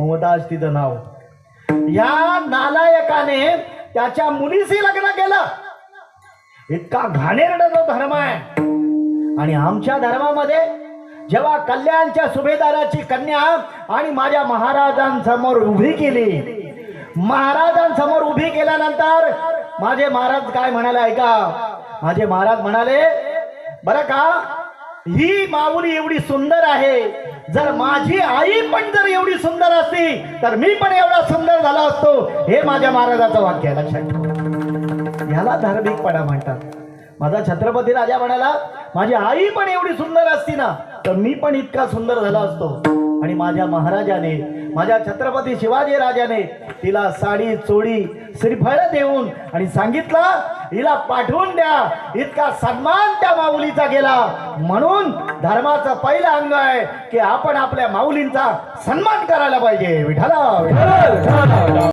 ममताज तिचं नाव. या नालायकाने त्याच्या मुलीशी लग्न केलं. इतका घाणेरडा जो धर्म आहे. आणि आमच्या धर्मामध्ये जेव्हा कल्याणच्या सुभेदाराची कन्या आणि माझ्या महाराजांसमोर उभी केली महाराजांसमोर उभी केल्यानंतर माझे महाराज काय म्हणाले ऐका माझे महाराज म्हणाले बरं का ही माऊली एवढी सुंदर आहे. जर माझी आई पण जर एवढी सुंदर असती तर मी पण एवढा सुंदर झाला असतो. हे माझ्या महाराजाचं वाक्य आहे. लक्षात ठेवा. याला धार्मिकपणा म्हणतात. माझा छत्रपती राजा म्हणाला माझी आई पण एवढी सुंदर असती ना तर मी पण इतका सुंदर झाला असतो. आणि माझ्या महाराजाने माझ्या छत्रपती शिवाजी राजाने तिला साडी चोळी श्रीफळ देऊन आणि सांगितलं हिला पाठवून द्या. इतका सन्मान त्या माऊलीचा गेला. म्हणून धर्माचं पहिलं अंग आहे की आपण आपल्या माऊलींचा सन्मान करायला पाहिजे. विठाला विठाला, विठाला